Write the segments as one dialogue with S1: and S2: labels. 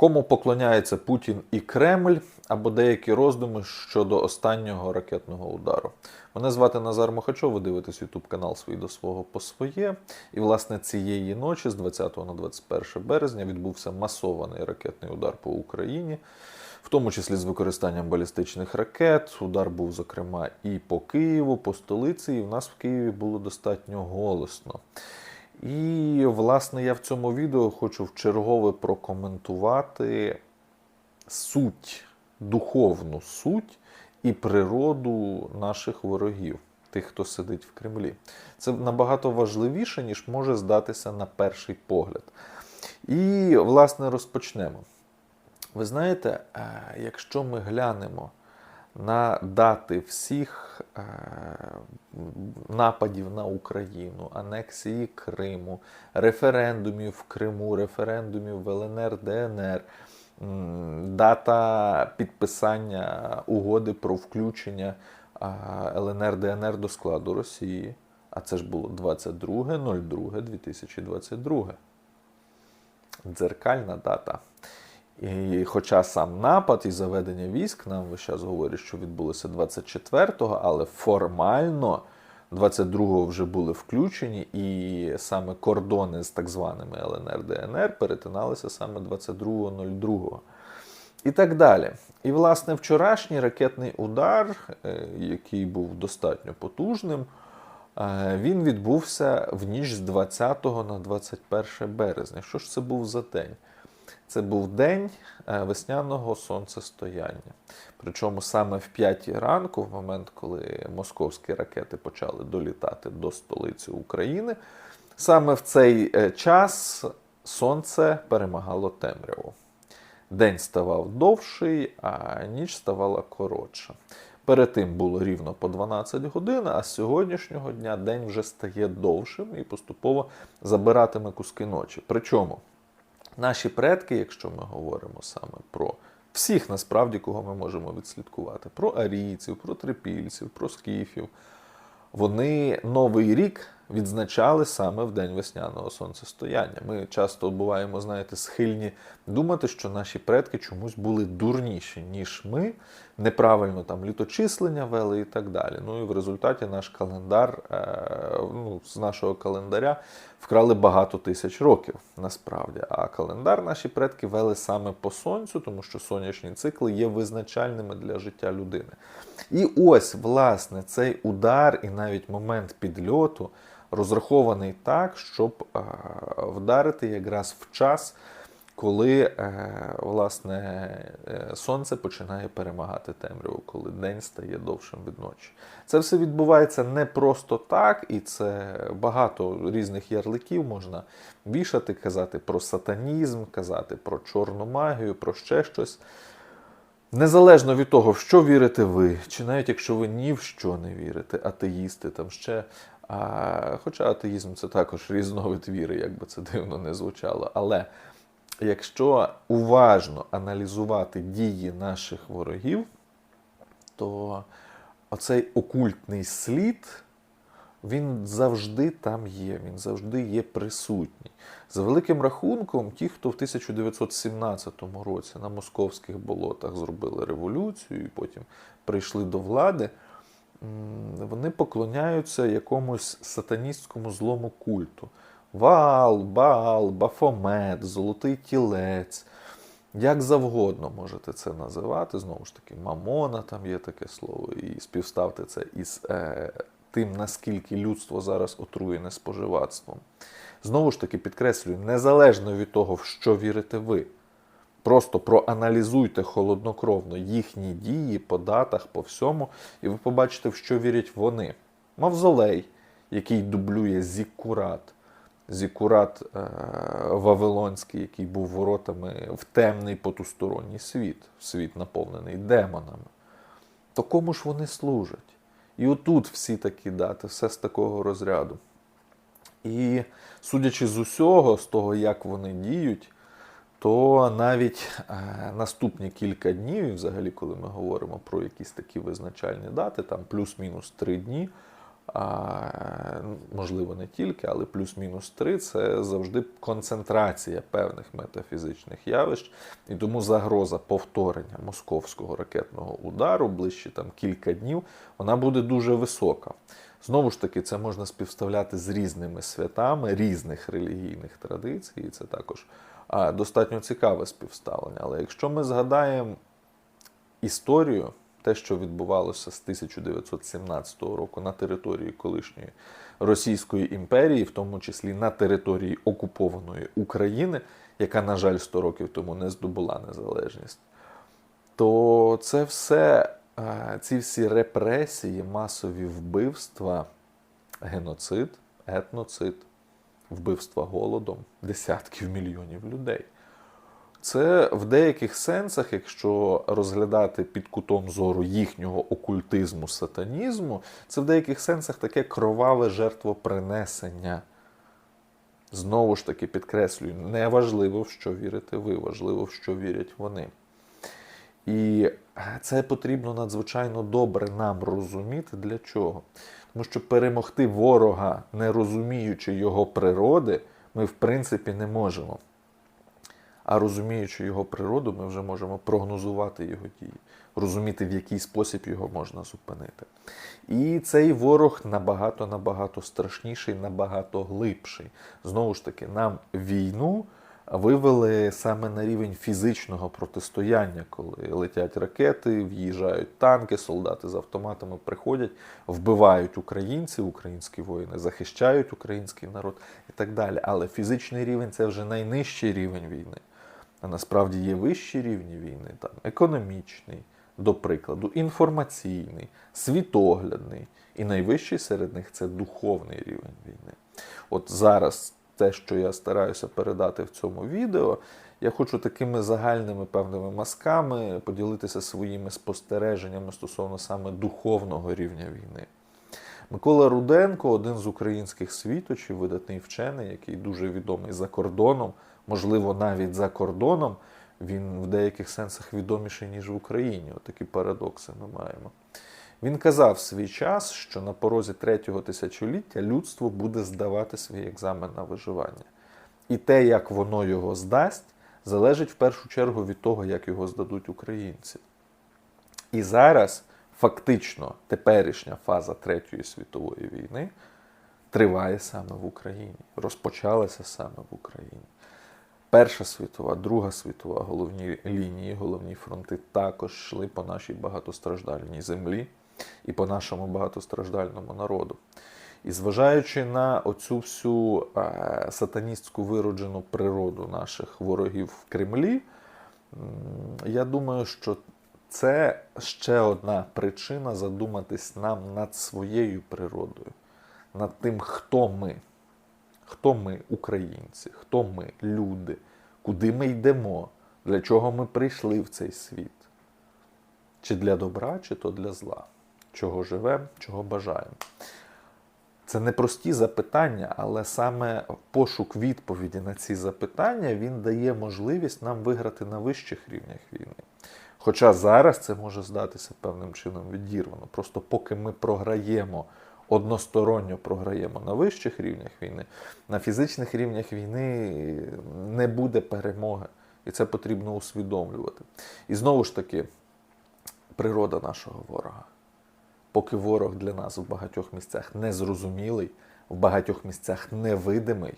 S1: Кому поклоняється Путін і Кремль, або деякі роздуми щодо останнього ракетного удару. Мене звати Назар Мохачов, ви дивитесь YouTube канал «Свій до свого по своє. І, власне, цієї ночі, з 20 на 21 березня, відбувся масований ракетний удар по Україні, в тому числі з використанням балістичних ракет. Удар був, зокрема, і по Києву, по столиці, і в нас в Києві було достатньо голосно. І, власне, я в цьому відео хочу вчергове прокоментувати суть, духовну суть і природу наших ворогів, тих, хто сидить в Кремлі. Це набагато важливіше, ніж може здатися на перший погляд. І, власне, розпочнемо. Ви знаєте, е, якщо ми глянемо на дати всіх е, нападів на Україну, анексії Криму, референдумів в Криму, референдумів в ЛНР, ДНР, дата підписання угоди про включення ЛНР, ДНР до складу Росії. А це ж було 22.02.2022. Дзеркальна дата. І хоча сам напад і заведення військ нам весь час говорять, що відбулося 24-го, але формально 22-го вже були включені, і саме кордони з так званими ЛНР ДНР перетиналися саме 22.02. І так далі. І, власне, вчорашній ракетний удар, е, який був достатньо потужним, е, він відбувся в ніч з 20 на 21 березня. Що ж це був за день? Це був день е, весняного сонцестояння. Причому саме в 5 ранку, в момент, коли московські ракети почали долітати до столиці України, саме в цей е, час сонце перемагало темряву. День ставав довший, а ніч ставала коротша. Перед тим було рівно по 12 годин, а з сьогоднішнього дня день вже стає довшим і поступово забиратиме куски ночі. Причому наші предки, якщо ми говоримо саме про всіх насправді, кого ми можемо відслідкувати, про арійців, про трипільців, про скіфів, вони Новий рік відзначали саме в день весняного сонцестояння. Ми часто буваємо, знаєте, схильні думати, що наші предки чомусь були дурніші, ніж ми, неправильно там літочислення вели і так далі. Ну і в результаті наш календар, е, ну, з нашого календаря вкрали багато тисяч років насправді. А календар наші предки вели саме по сонцю, тому що сонячні цикли є визначальними для життя людини. І ось, власне, цей удар і навіть момент підльоту розрахований так, щоб е, вдарити якраз в час, коли е, власне е, сонце починає перемагати темряву, коли день стає довшим від ночі. Це все відбувається не просто так, і це багато різних ярликів можна вішати, казати про сатанізм, казати про чорну магію, про ще щось. Незалежно від того, в що вірите ви, чи навіть якщо ви ні в що не вірите, атеїсти там ще. А, Хоча атеїзм це також різновид віри, як би це дивно не звучало. Але якщо уважно аналізувати дії наших ворогів, то оцей окультний слід, він завжди там є, він завжди є присутній. За великим рахунком, ті, хто в 1917 році на московських болотах зробили революцію і потім прийшли до влади, вони поклоняються якомусь сатаністському злому культу. Вал, Баал, Бафомет, Золотий тілець. Як завгодно можете це називати. Знову ж таки, Мамона там є таке слово, і співставте це із е, тим, наскільки людство зараз отруєне споживацтвом. Знову ж таки, підкреслюю, незалежно від того, в що вірите ви. Просто проаналізуйте холоднокровно їхні дії по датах, по всьому, і ви побачите, в що вірять вони. Мавзолей, який дублює Зіккурат. Зіккурат е- Вавилонський, який був воротами в темний потусторонній світ, світ наповнений демонами. То кому ж вони служать? І отут всі такі дати, все з такого розряду. І судячи з усього, з того, як вони діють, то навіть е, наступні кілька днів, і взагалі, коли ми говоримо про якісь такі визначальні дати, там плюс-мінус три дні, можливо, не тільки, але плюс-мінус три це завжди концентрація певних метафізичних явищ, і тому загроза повторення московського ракетного удару ближче там кілька днів, вона буде дуже висока. Знову ж таки, це можна співставляти з різними святами різних релігійних традицій, і це також достатньо цікаве співставлення. Але якщо ми згадаємо історію, те, що відбувалося з 1917 року на території колишньої Російської імперії, в тому числі на території окупованої України, яка, на жаль, 100 років тому не здобула незалежність, то це все, ці всі репресії, масові вбивства, геноцид, етноцид, вбивства голодом десятків мільйонів людей. Це в деяких сенсах, якщо розглядати під кутом зору їхнього окультизму, сатанізму, це в деяких сенсах таке кроваве жертвопринесення. Знову ж таки, підкреслюю, не важливо, в що вірите ви, важливо, в що вірять вони. І це потрібно надзвичайно добре нам розуміти для чого. Тому що перемогти ворога, не розуміючи його природи, ми в принципі не можемо. А розуміючи його природу, ми вже можемо прогнозувати його дії, розуміти, в який спосіб його можна зупинити. І цей ворог набагато набагато страшніший, набагато глибший. Знову ж таки, нам війну вивели саме на рівень фізичного протистояння, коли летять ракети, в'їжджають танки, солдати з автоматами приходять, вбивають українців, українські воїни захищають український народ і так далі. Але фізичний рівень це вже найнижчий рівень війни. А насправді є вищі рівні війни, там економічний, до прикладу, інформаційний, світоглядний. І найвищий серед них це духовний рівень війни. От зараз те, що я стараюся передати в цьому відео, я хочу такими загальними певними мазками поділитися своїми спостереженнями стосовно саме духовного рівня війни. Микола Руденко, один з українських світочів, видатний вчений, який дуже відомий за кордоном, можливо, навіть за кордоном, він в деяких сенсах відоміший, ніж в Україні. Отакі парадокси ми маємо. Він казав свій час, що на порозі третього тисячоліття людство буде здавати свій екзамен на виживання. І те, як воно його здасть, залежить в першу чергу від того, як його здадуть українці. І зараз фактично теперішня фаза Третьої світової війни триває саме в Україні, розпочалася саме в Україні. Перша світова, Друга світова головні лінії, головні фронти також йшли по нашій багатостраждальній землі і по нашому багатостраждальному народу. І зважаючи на оцю всю е, сатаністську вироджену природу наших ворогів в Кремлі, я думаю, що це ще одна причина задуматись нам над своєю природою, над тим, хто ми, хто ми, українці, хто ми, люди, куди ми йдемо, для чого ми прийшли в цей світ. Чи для добра, чи то для зла, чого живемо, чого бажаємо. Це не прості запитання, але саме пошук відповіді на ці запитання він дає можливість нам виграти на вищих рівнях війни. Хоча зараз це може здатися певним чином відірвано. Просто поки ми програємо, односторонньо програємо на вищих рівнях війни, на фізичних рівнях війни не буде перемоги. І це потрібно усвідомлювати. І знову ж таки, природа нашого ворога. Поки ворог для нас в багатьох місцях незрозумілий, в багатьох місцях невидимий,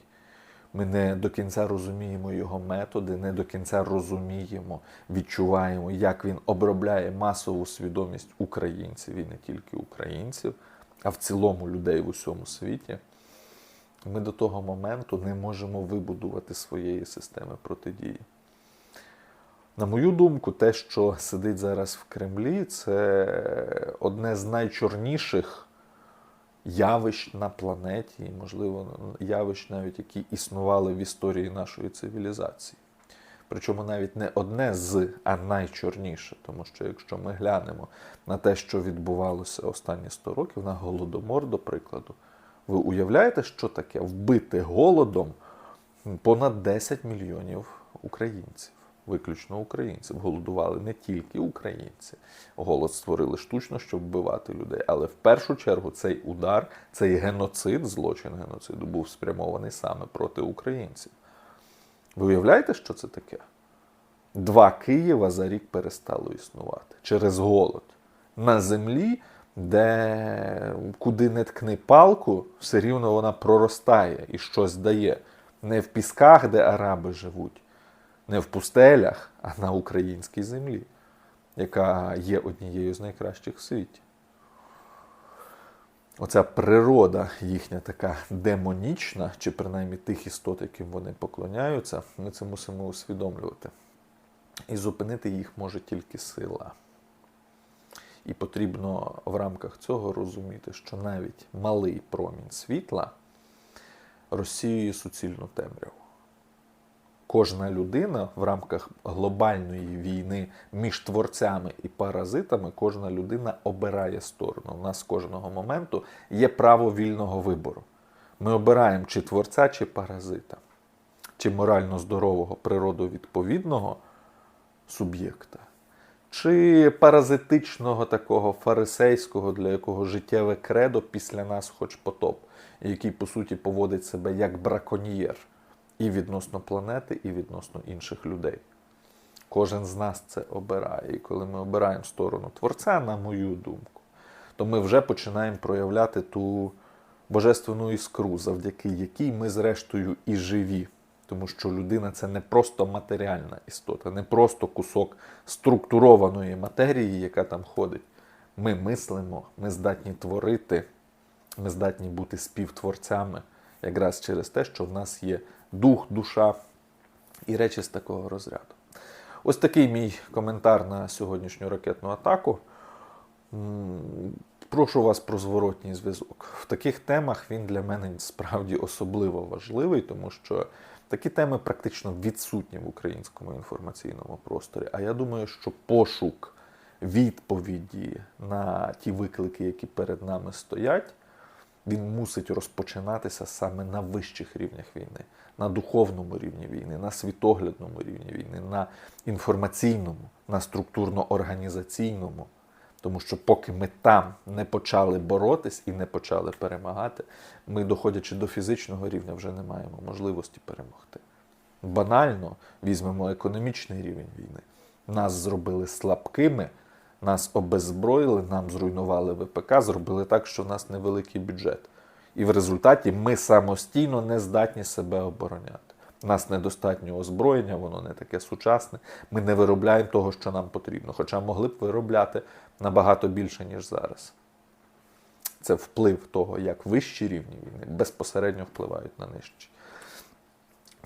S1: ми не до кінця розуміємо його методи, не до кінця розуміємо, відчуваємо, як він обробляє масову свідомість українців і не тільки українців, а в цілому людей в усьому світі. Ми до того моменту не можемо вибудувати своєї системи протидії. На мою думку, те, що сидить зараз в Кремлі, це одне з найчорніших явищ на планеті, і, можливо, явищ, навіть які існували в історії нашої цивілізації. Причому навіть не одне з, а найчорніше. Тому що якщо ми глянемо на те, що відбувалося останні 100 років, на голодомор, до прикладу, ви уявляєте, що таке вбити голодом понад 10 мільйонів українців? Виключно українців. Голодували не тільки українці. Голод створили штучно, щоб вбивати людей. Але в першу чергу цей удар, цей геноцид, злочин геноциду був спрямований саме проти українців. Ви уявляєте, що це таке? Два Києва за рік перестало існувати через голод. На землі, де куди не ткни палку, все рівно вона проростає і щось дає. Не в пісках, де араби живуть, не в пустелях, а на українській землі, яка є однією з найкращих в світі. Оця природа їхня така демонічна, чи принаймні тих істот, яким вони поклоняються, ми це мусимо усвідомлювати. І зупинити їх може тільки сила. І потрібно в рамках цього розуміти, що навіть малий промінь світла розсіює суцільну темряву. Кожна людина в рамках глобальної війни між творцями і паразитами, кожна людина обирає сторону. У нас кожного моменту є право вільного вибору. Ми обираємо чи творця, чи паразита, чи морально здорового, природовідповідного суб'єкта, чи паразитичного такого фарисейського, для якого життєве кредо після нас хоч потоп, який, по суті, поводить себе як браконьєр і відносно планети, і відносно інших людей. Кожен з нас це обирає. І коли ми обираємо сторону Творця, на мою думку, то ми вже починаємо проявляти ту божественну іскру, завдяки якій ми, зрештою, і живі. Тому що людина це не просто матеріальна істота, не просто кусок структурованої матерії, яка там ходить. Ми мислимо, ми здатні творити, ми здатні бути співтворцями, якраз через те, що в нас є дух, душа і речі з такого розряду. Ось такий мій коментар на сьогоднішню ракетну атаку. Прошу вас про зворотній зв'язок. В таких темах він для мене справді особливо важливий, тому що такі теми практично відсутні в українському інформаційному просторі. А я думаю, що пошук відповіді на ті виклики, які перед нами стоять, він мусить розпочинатися саме на вищих рівнях війни, на духовному рівні війни, на світоглядному рівні війни, на інформаційному, на структурно-організаційному. Тому що поки ми там не почали боротись і не почали перемагати, ми, доходячи до фізичного рівня, вже не маємо можливості перемогти. Банально візьмемо економічний рівень війни. Нас зробили слабкими, нас обеззброїли, нам зруйнували ВПК, зробили так, що в нас невеликий бюджет. І в результаті ми самостійно не здатні себе обороняти. У нас недостатньо озброєння, воно не таке сучасне. Ми не виробляємо того, що нам потрібно, хоча могли б виробляти набагато більше, ніж зараз. Це вплив того, як вищі рівні війни безпосередньо впливають на нижчі.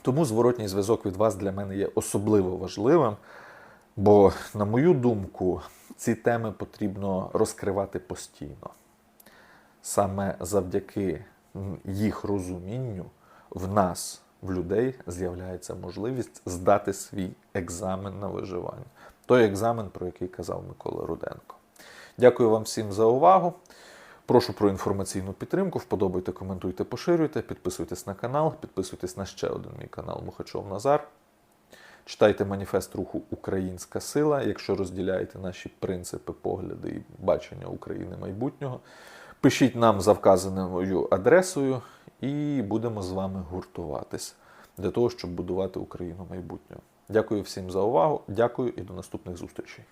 S1: Тому зворотній зв'язок від вас для мене є особливо важливим, бо, на мою думку, ці теми потрібно розкривати постійно. Саме завдяки їх розумінню в нас, в людей, з'являється можливість здати свій екзамен на виживання. Той екзамен, про який казав Микола Руденко. Дякую вам всім за увагу. Прошу про інформаційну підтримку. Вподобайте, коментуйте, поширюйте, підписуйтесь на канал, підписуйтесь на ще один мій канал Мухачов Назар. Читайте маніфест руху Українська сила, якщо розділяєте наші принципи, погляди і бачення України майбутнього. Пишіть нам за вказаною адресою і будемо з вами гуртуватись для того, щоб будувати Україну майбутнього. Дякую всім за увагу. Дякую і до наступних зустрічей.